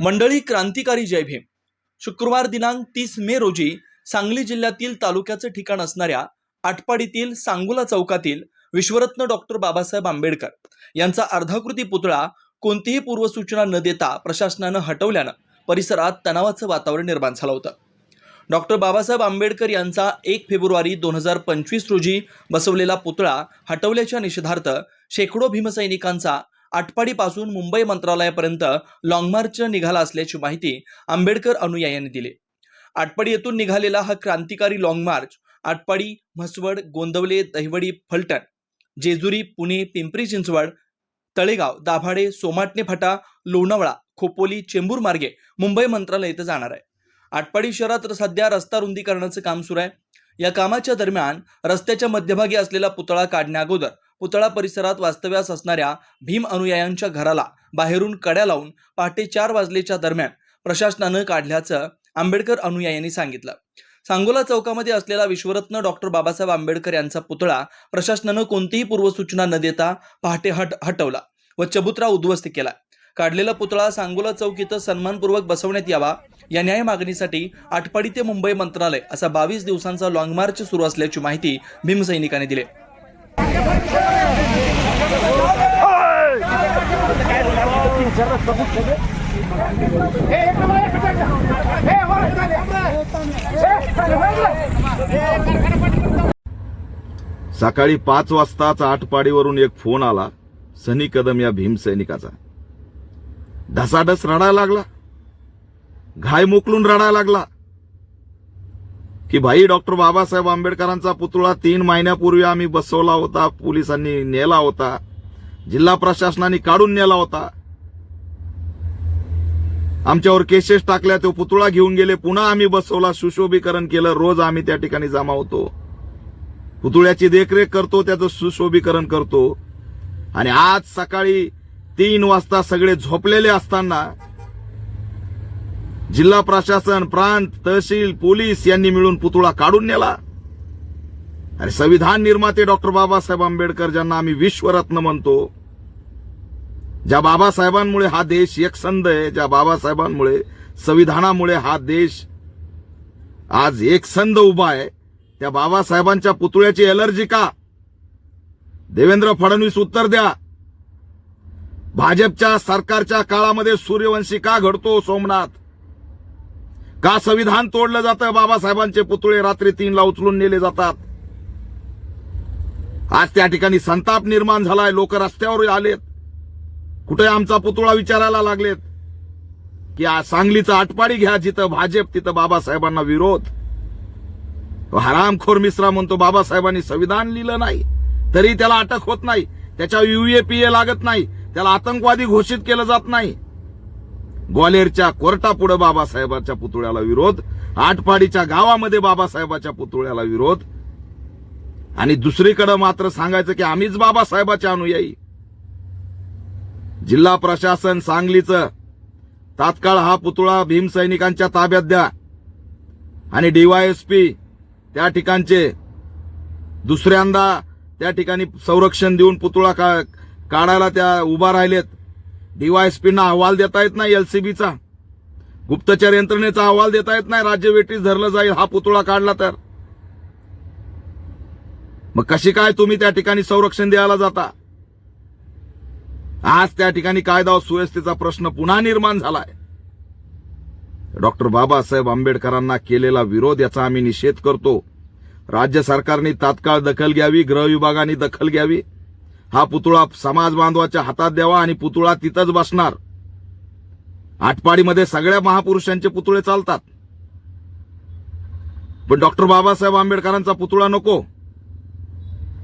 मंडळी क्रांतिकारी जय भीम. शुक्रवार दिनांक तीस मे रोजी सांगली जिल्ह्यातील तालुक्याचं ठिकाण असणाऱ्या आटपाडीतील सांगुला चौकातील विश्वरत्न डॉक्टर बाबासाहेब आंबेडकर यांचा अर्धाकृती पुतळा कोणतीही पूर्वसूचना न देता प्रशासनानं हटवल्यानं परिसरात तणावाचं वातावरण निर्माण झालं होतं. डॉक्टर बाबासाहेब आंबेडकर यांचा एक फेब्रुवारी दोन हजार पंचवीस रोजी बसवलेला पुतळा हटवल्याच्या निषेधार्थ शेकडो भीमसैनिकांचा आटपाडीपासून मुंबई मंत्रालयापर्यंत लाँगमार्च निघाला असल्याची माहिती आंबेडकर अनुयायांनी दिली. आटपाडी येथून निघालेला हा क्रांतिकारी लाँग मार्च आटपाडी म्हसवड गोंदवले दहिवडी फलटण जेजुरी पुणे पिंपरी चिंचवड तळेगाव दाभाडे सोमाटणे फाटा लोणावळा खोपोली चेंबूर मार्गे मुंबई मंत्रालय इथं जाणार आहे. आटपाडी शहरात सध्या रस्ता रुंदीकरणाचं काम सुरू आहे. या कामाच्या दरम्यान रस्त्याच्या मध्यभागी असलेला पुतळा काढण्याअगोदर पुतळा परिसरात वास्तव्यास असणाऱ्या भीम अनुयायांच्या घराला बाहेरून कड्या लावून पहाटे चार वाजलेच्या दरम्यान प्रशासनानं काढल्याचं आंबेडकर अनुयायांनी सांगितलं. सांगोला चौकामध्ये असलेला विश्वरत्न डॉक्टर बाबासाहेब आंबेडकर यांचा पुतळा प्रशासनानं कोणतीही पूर्वसूचना न देता पहाटे हट हटवला व चबुतरा उद्ध्वस्त केला. काढलेला पुतळा सांगोला चौक इथं सन्मानपूर्वक बसवण्यात यावा या न्याय मागणीसाठी आटपाडी ते मुंबई मंत्रालय असा बावीस दिवसांचा लाँग मार्च सुरू असल्याची माहिती भीमसैनिकांनी दिली. सकाळी पाच वाजताच आटपाडीवरून एक फोन आला सनी कदम या भीमसैनिकाचा ढसाढस रडायला लागला. घाय मोकलून रडायला लागला. की भाई डॉक्टर बाबासाहेब आंबेडकरांचा पुतळा तीन महिन्यापूर्वी आम्ही बसवला होता पोलिसांनी नेला होता जिल्हा प्रशासनाने काढून नेला होता. आमच्यावर केसेस टाकल्या तो पुतळा घेऊन गेले पुन्हा आम्ही बसवला सुशोभीकरण केलं रोज आम्ही त्या ठिकाणी जमा होतो. पुतळ्याची देखरेख करतो त्याचं सुशोभीकरण करतो. आणि आज सकाळी तीन वाजता सगळे झोपलेले असताना जिल्हा प्रशासन प्रांत तहसील पोलीस यांनी मिळून पुतळा काढून नेला. आणि संविधान निर्माते डॉक्टर बाबासाहेब आंबेडकर ज्यांना आम्ही विश्वरत्न म्हणतो ज्या बाबासाहेबांमुळे हा देश एकसंध आहे ज्या बाबासाहेबांमुळे संविधानामुळे हा देश आज एकसंध उभा आहे त्या बाबासाहेबांच्या पुतळ्याची एलर्जी का? देवेंद्र फडणवीस उत्तर द्या. भाजपच्या सरकारच्या काळामध्ये सूर्यवंशी का घडतो सोमनाथ? का संविधान तोडलं जातं? बाबासाहेबांचे पुतळे रात्री तीनला उचलून नेले जातात. आज त्या ठिकाणी संताप निर्माण झालाय. लोक रस्त्यावर आलेत. कुठे आमचा पुतळा विचारायला लागलेत? की सांगलीचा आटपाडी घ्या जिथं भाजप तिथं बाबासाहेबांना विरोध. हरामखोर मिश्रा म्हणतो बाबासाहेबांनी संविधान लिहिलं नाही. तरी त्याला अटक होत नाही. त्याच्या युएपीए लागत नाही. त्याला आतंकवादी घोषित केलं जात नाही. ग्वालेरच्या कोर्टापुढे बाबासाहेबांच्या पुतळ्याला विरोध आटपाडीच्या गावामध्ये बाबासाहेबाच्या पुतळ्याला विरोध. आणि दुसरीकडे मात्र सांगायचं की आम्हीच बाबासाहेबाच्या अनुयायी. जिल्हा प्रशासन सांगलीचं तात्काळ हा पुतळा भीमसैनिकांच्या ताब्यात द्या. आणि डीवायएसपी त्या ठिकाणचे दुसऱ्यांदा त्या ठिकाणी संरक्षण देऊन पुतळा का काढायला त्या उभा राहिलेत. डीवायएसपींना अहवाल देता येत नाही एलसीबीचा गुप्तचर यंत्रणेचा अहवाल देता येत नाही राज्य वेटीस धरलं जाईल हा पुतळा काढला तर. मग कशी काय तुम्ही त्या ठिकाणी संरक्षण द्यायला जाता? आज त्या ठिकाणी कायदा सुव्यवस्थेचा प्रश्न पुन्हा निर्माण झालाय. डॉक्टर बाबासाहेब आंबेडकरांना केलेला विरोध याचा आम्ही निषेध करतो. राज्य सरकारने तात्काळ दखल घ्यावी गृह विभागाने दखल घ्यावी. हा पुतळा समाज बांधवाच्या हातात द्यावा आणि पुतळा तिथंच बसणार. आटपाडीमध्ये सगळ्या महापुरुषांचे पुतळे चालतात. पण डॉक्टर बाबासाहेब आंबेडकरांचा पुतळा नको.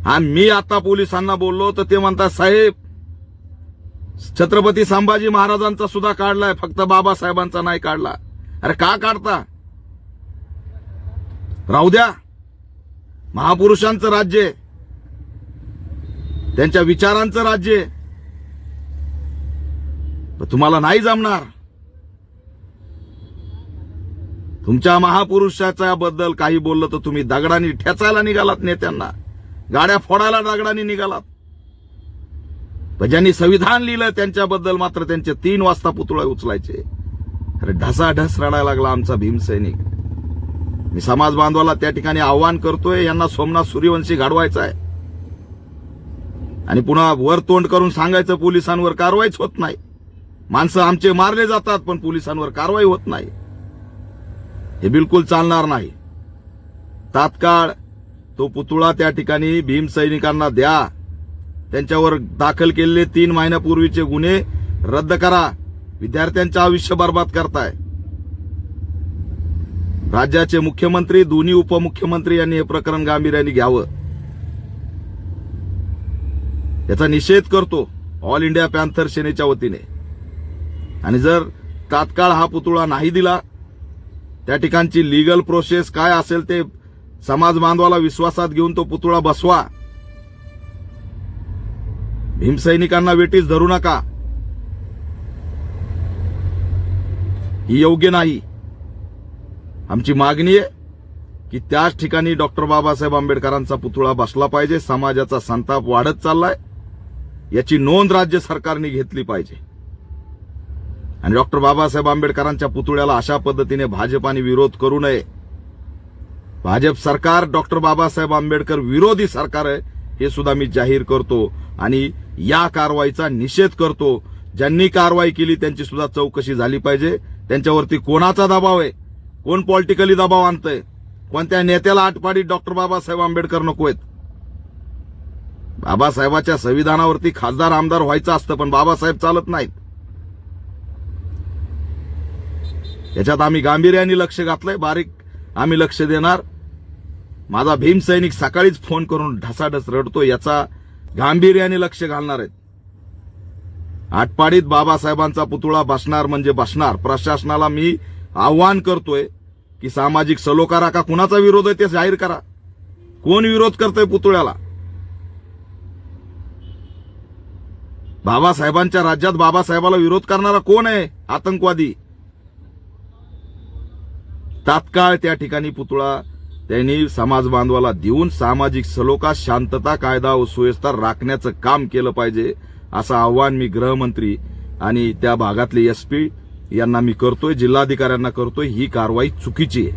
हा मी आता पोलिसांना बोललो तर ते म्हणतात साहेब छत्रपती संभाजी महाराजांचा सुद्धा काढलाय फक्त बाबासाहेबांचा नाही काढला. अरे का काढता? राहू द्या. महापुरुषांचं राज्य आहे. त्यांच्या विचारांचं राज्य आहे. तुम्हाला नाही जमणार. तुमच्या महापुरुषाच्या बद्दल काही बोललं तर तुम्ही दगडांनी ठेचायला निघालात नेत्यांना. गाड्या फोडायला दगडांनी निघालात. पण ज्यांनी संविधान लिहिलं त्यांच्याबद्दल मात्र त्यांचे तीन वाजता पुतळे उचलायचे. अरे ढसाढस रडायला लागला आमचा भीमसैनिक मी समाज बांधवाला त्या ठिकाणी आव्हान करतोय यांना सोमनाथ सूर्यवंशी घडवायचा आहे. आणि पुन्हा वर तोंड करून सांगायचं पोलिसांवर कारवाईच होत नाही. माणसं आमचे मारले जातात पण पोलिसांवर कारवाई होत नाही. हे बिलकुल चालणार नाही. तात्काळ तो पुतळा त्या ठिकाणी भीम सैनिकांना द्या. त्यांच्यावर दाखल केलेले तीन महिन्यापूर्वीचे गुन्हे रद्द करा. विद्यार्थ्यांचं आयुष्य बर्बाद करताय. राज्याचे मुख्यमंत्री दोन्ही उपमुख्यमंत्री यांनी हे प्रकरण गांभीर्याने घ्यावं. याचा निषेध करतो ऑल इंडिया पॅन्थर सेनेच्या वतीने. आणि जर तात्काळ हा पुतळा नाही दिला त्या ठिकाणची लिगल प्रोसेस काय असेल ते समाज बांधवाला विश्वासात घेऊन तो पुतळा बसवा. भीमसैनिकांना वेटीस धरू नका. ही योग्य नाही. आमची मागणी आहे की त्याच ठिकाणी डॉक्टर बाबासाहेब आंबेडकरांचा पुतळा बसला पाहिजे समाजाचा संताप वाढत चाललाय. याची नोंद राज्य सरकारने घेतली पाहिजे. आणि डॉक्टर बाबासाहेब आंबेडकरांच्या पुतळ्याला अशा पद्धतीने भाजपाने विरोध करू नये. भाजप सरकार डॉक्टर बाबासाहेब आंबेडकर विरोधी सरकार आहे हे सुद्धा मी जाहीर करतो आणि या कारवाईचा निषेध करतो. ज्यांनी कारवाई केली त्यांची सुद्धा चौकशी झाली पाहिजे. त्यांच्यावरती कोणाचा दबाव आहे? कोण पॉलिटिकली दबाव आणतंय? कोणत्या नेत्याला आटपाडीत डॉक्टर बाबासाहेब आंबेडकर नको आहेत? बाबासाहेबाच्या संविधानावरती खासदार आमदार व्हायचं असतं पण बाबासाहेब चालत नाहीत. याच्यात आम्ही गांभीर्याने लक्ष घातलंय बारीक आम्ही लक्ष देणार. माझा भीमसैनिक सकाळीच फोन करून ढसाढस रडतो याचा गांभीर्याने लक्ष घालणार आहेत. आटपाडीत बाबासाहेबांचा पुतळा बसणार म्हणजे बसणार. प्रशासनाला मी आव्हान करतोय की सामाजिक सलोकारा का कुणाचा विरोध आहे ते जाहीर करा. कोण विरोध करतोय पुतळ्याला? बाबासाहेबांच्या राज्यात बाबासाहेबाला विरोध करणारा कोण आहे? आतंकवादी. तात्काळ त्या ठिकाणी पुतळा त्यांनी समाज बांधवाला देऊन सामाजिक सलोखा शांतता कायदा व सुव्यवस्था राखण्याचं काम केलं पाहिजे असं आव्हान मी गृहमंत्री आणि त्या भागातले एसपी यांना मी करतोय जिल्हाधिकाऱ्यांना करतोय. ही कारवाई चुकीची आहे.